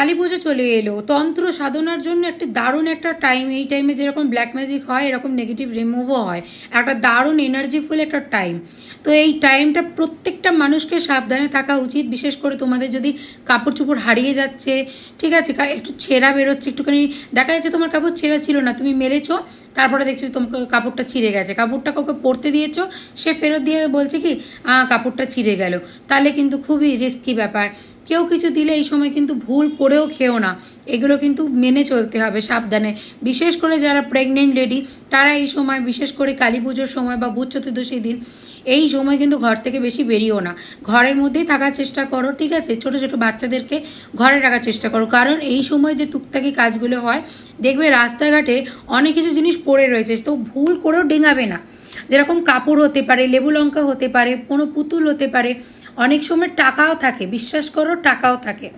কালী পুজো চলে এলো। তন্ত্র সাধনার জন্য একটা দারুণ একটা টাইম এই টাইমে যেরকম ব্ল্যাক ম্যাজিক হয়, এরকম নেগেটিভ রিমুভও হয়। একটা দারুণ এনার্জিফুল একটা টাইম তো এই টাইমটা প্রত্যেকটা মানুষকে সাবধানে থাকা উচিত। বিশেষ করে তোমাদের যদি কাপড় চোপড় হারিয়ে যাচ্ছে, ঠিক আছে? একটু ছেঁড়া বেরোচ্ছে, একটুখানি দেখা যাচ্ছে তোমার কাপড় ছেঁড়া ছিল না, তুমি মেরেছো তারপরে দেখছ তোমার কাপড়টা ছিঁড়ে গেছে। কাপড়টা কাউকে পরতে দিয়েছ, সে ফেরত দিয়ে বলছে কি কাপড়টা ছিঁড়ে গেল। তাহলে কিন্তু খুবই রিস্কি ব্যাপার। কেউ কিছু দিলে এই সময় কিন্তু ভুল করেও খেও না। এগুলো কিন্তু মেনে চলতে হবে সাবধানে। বিশেষ করে যারা প্রেগনেন্ট লেডি তারা এই সময়, বিশেষ করে কালী পুজোর সময় বা বুধ চতুর্দশীর দিন, এই সময় কিন্তু ঘর থেকে বেশি বেরিয়েও না। ঘরের মধ্যেই থাকার চেষ্টা করো, ঠিক আছে? ছোট ছোট বাচ্চাদেরকে ঘরে রাখার চেষ্টা করো। কারণ এই সময় যে টুকটাকি কাজগুলো হয়, দেখবে রাস্তাঘাটে অনেক কিছু জিনিস পড়ে রয়েছে, তো ভুল করেও ডেঙাবে না। যেরকম কাপড় হতে পারে লেবু লঙ্কা হতে পারে, কোনো পুতুল হতে পারে অনেক সময় টাকাও থাকে, বিশ্বাস করো টাকাও থাকে,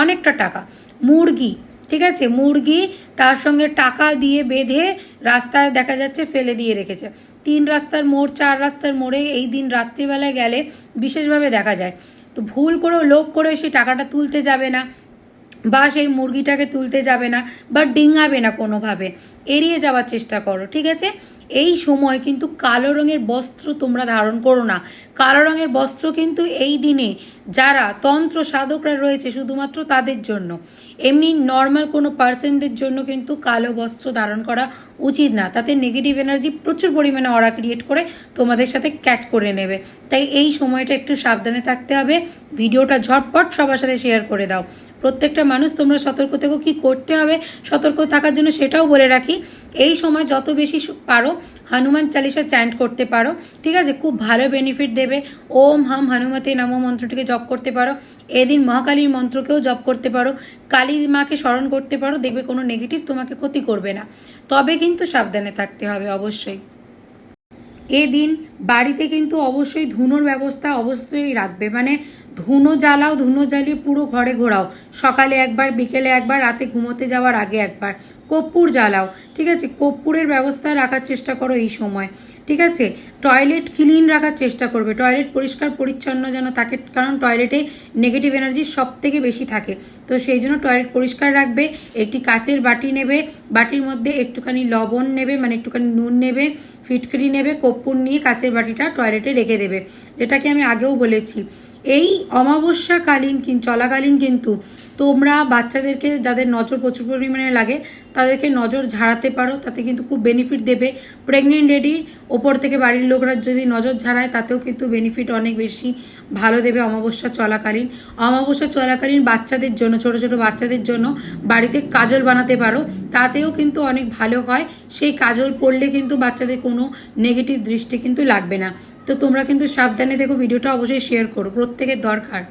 অনেকটা টাকা। মুরগি, ঠিক আছে? মুরগি তার সঙ্গে টাকা দিয়ে বেঁধে রাস্তায় দেখা যাচ্ছে ফেলে দিয়ে রেখেছে। তিন রাস্তার মোড়, চার রাস্তার মোড়ে এই দিন রাত্রিবেলায় গেলে বিশেষভাবে দেখা যায়। তো ভুল করেও লোক করে সেই টাকাটা তুলতে যাবে না বা সেই মুরগিটাকে তুলতে যাবে না বা ডিঙাবে না কোনোভাবে। এড়িয়ে যাওয়ার চেষ্টা করো, ঠিক আছে? এই সময় কিন্তু কালো রঙের বস্ত্র তোমরা ধারণ করো না। কালো রঙের বস্ত্র কিন্তু এই দিনে যারা তন্ত্র সাধকরা রয়েছে শুধুমাত্র তাদের জন্য। এমনি নর্মাল কোনো পার্সনদের জন্য কিন্তু কালো বস্ত্র ধারণ করা উচিত না। তাতে নেগেটিভ এনার্জি প্রচুর পরিমাণে অরা ক্রিয়েট করে তোমাদের সাথে ক্যাচ করে নেবে। তাই এই সময়টা একটু সাবধানে থাকতে হবে। ভিডিওটা ঝটপট সবার সাথে শেয়ার করে দাও। প্রত্যেকটা মানুষ তোমরা সতর্ক থেকো কী করতে হবে। সতর্ক থাকার জন্য সেটাও বলে রাখি। এই সময় যত বেশি পারো হনুমান চালিসা চ্যান্ট করতে পারো। ঠিক আছে? খুব ভালো বেনিফিট দেবে। ওম হাম হনুমতে নম মন্ত্রটিকে জপ করতে পারো। এদিন মহাকালীর মন্ত্রকেও জপ করতে পারো। কালী মাকে স্মরণ করতে পারো। দেখবে কোনো নেগেটিভ তোমাকে ক্ষতি করবে না। তবে কিন্তু সাবধানে থাকতে হবে অবশ্যই। এদিন বাড়িতে কিন্তু অবশ্যই ধুনোর ব্যবস্থা অবশ্যই রাখবে। মানে ধুনো জ্বালাও, ধুনো জ্বালিয়ে পুরো ঘরে ঘোরাও। সকালে একবার, বিকেলে একবার, রাতে ঘুমোতে যাওয়ার আগে একবার। কর্পূর জ্বালাও, ঠিক আছে? কর্পূরের ব্যবস্থা রাখার চেষ্টা করো এই সময়, ঠিক আছে? টয়লেট ক্লিন রাখার চেষ্টা করবে। টয়লেট পরিষ্কার, পরিচ্ছন্ন যেন থাকে, কারণ টয়লেটে নেগেটিভ এনার্জি সব থেকে বেশি থাকে। তো সেই জন্য টয়লেট পরিষ্কার রাখবে, একটি কাচের বাটি নেবে, বাটির মধ্যে একটুখানি লবণ নেবে মানে একটুখানি নুন নেবে, ফিটকিরি নেবে, কর্পূর নিয়ে কাচের বাটিটা টয়লেটে রেখে দেবে। যেটাকে আমি আগেও বলেছি। এই অমাবস্যাকালীন কিন, চলাকালীন কিন্তু তোমরা বাচ্চাদেরকে যাদের নজর প্রচুর পরিমাণে লাগে, তাদেরকে নজর ঝাড়াতে পারো, তাতে কিন্তু খুব বেনিফিট দেবে। প্রেগনেন্ট লেডির ওপর থেকে বাড়ির লোকরা যদি নজর ঝাড়ায়, তাতেও কিন্তু বেনিফিট অনেক বেশি ভালো দেবে অমাবস্যা চলাকালীন। অমাবস্যা চলাকালীন বাচ্চাদের জন্য, ছোট ছোট বাচ্চাদের জন্য বাড়িতে কাজল বানাতে পারো। তাতেও কিন্তু অনেক ভালো হয়। সেই কাজল পড়লে কিন্তু বাচ্চাদের কোনো নেগেটিভ দৃষ্টি কিন্তু লাগবে না। তো তোমরা কিন্তু সাবধানে দেখো ভিডিওটা অবশ্যই শেয়ার করো। প্রত্যেকের দরকার।